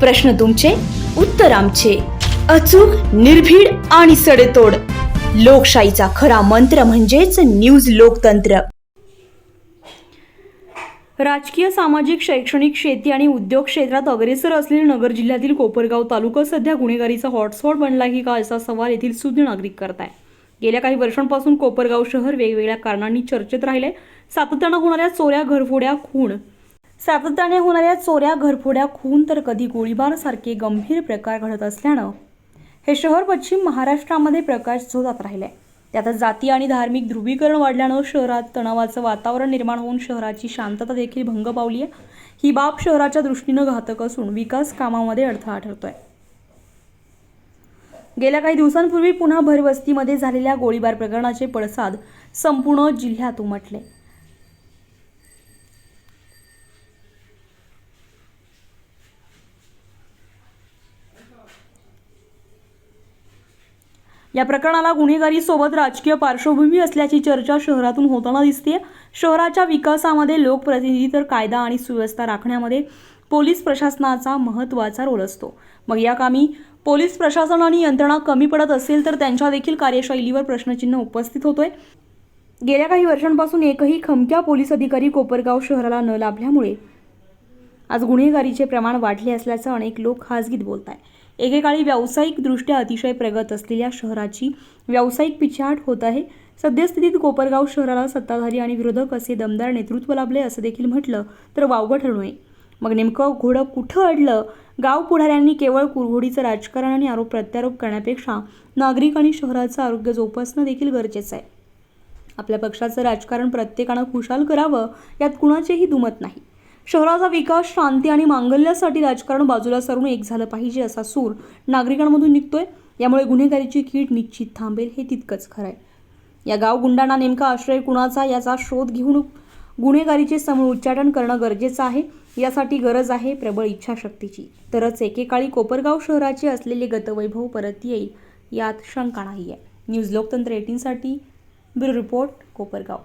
प्रश्न तुमचे उत्तर आमचे. अचूक निर्भीड आणि सडेतोड. लोकशाहीचा खरा मंत्र म्हणजेच न्यूज लोकतंत्र. राजकीय सामाजिक शैक्षणिक शेती आणि उद्योग क्षेत्रात अग्रेसर असलेले नगर जिल्ह्यातील कोपरगाव तालुका सध्या गुन्हेगारीचा हॉटस्पॉट बनला की का असा सवाल येथील सुज्ञ नागरिक करत आहे गेल्या काही वर्षांपासून कोपरगाव शहर वेगवेगळ्या कारणांनी चर्चेत राहिले. सातत्यानं होणाऱ्या चोऱ्या घरफोड्या खूण सातत्याने होणाऱ्या चोऱ्या घरफोड्या खून तर कधी गोळीबारसारखे गंभीर प्रकार घडत असल्यानं हे शहर पश्चिम महाराष्ट्रामध्ये प्रकाश झोतात राहिले त्यातच जाती आणि धार्मिक ध्रुवीकरण वाढल्यानं शहरात तणावाचं वातावरण निर्माण होऊन शहराची शांतता देखील भंग पावली आहे ही बाब शहराच्या दृष्टीनं घातक असून विकास कामामध्ये अडथळा ठरतोय. गेल्या काही दिवसांपूर्वी पुन्हा भरवस्तीमध्ये झालेल्या गोळीबार प्रकरणाचे पडसाद संपूर्ण जिल्ह्यात उमटले. या प्रकरणाला गुन्हेगारी सोबत राजकीय पार्श्वभूमी असल्याची चर्चा शहरातून होताना दिसते शहराच्या विकासामध्ये लोकप्रतिनिधी तर कायदा आणि सुव्यवस्था राखण्यामध्ये पोलीस प्रशासनाचा महत्त्वाचा रोल असतो. मग या कामी पोलीस प्रशासन आणि यंत्रणा कमी पडत असेल तर त्यांच्या देखील कार्यशैलीवर प्रश्नचिन्ह उपस्थित होतोय. गेल्या काही वर्षांपासून एकही खमक्या पोलीस अधिकारी कोपरगाव शहराला न लाभल्यामुळे आज गुन्हेगारीचे प्रमाण वाढले असल्याचं अनेक लोक खाजगीत बोलत आहे एकेकाळी व्यावसायिकदृष्ट्या अतिशय प्रगत असलेल्या शहराची व्यावसायिक पिछाट होत आहे. सद्यस्थितीत कोपरगाव शहराला सत्ताधारी आणि विरोधक असे दमदार नेतृत्व लाभले असं देखील म्हटलं तर वावगं ठरू नये. मग नेमकं घोडं कुठं अडलं? गाव पुढाऱ्यांनी केवळ कुरघोडीचं राजकारण आणि आरोप प्रत्यारोप करण्यापेक्षा नागरिक आणि शहराचं आरोग्य जोपासणं देखील गरजेचं आहे. आपल्या पक्षाचं राजकारण प्रत्येकानं खुशाल करावं यात कुणाचेही दुमत नाही. शहराचा विकास शांती आणि मांगल्यासाठी राजकारण बाजूला सरून एक झालं पाहिजे असा सूर नागरिकांमधून निघतोय. यामुळे गुन्हेगारीची कीड निश्चित थांबेल हे तितकंच खरं आहे या गाव गुंडांना नेमका आश्रय कुणाचा याचा शोध घेऊन गुन्हेगारीचे समूळ उच्चाटन करणं गरजेचं आहे. यासाठी गरज आहे प्रबळ इच्छाशक्तीची. तरच एकेकाळी कोपरगाव शहराचे असलेले गतवैभव परत येईल यात शंका नाही आहे न्यूज लोकतंत्र एटीनसाठी ब्युरो रिपोर्ट कोपरगाव.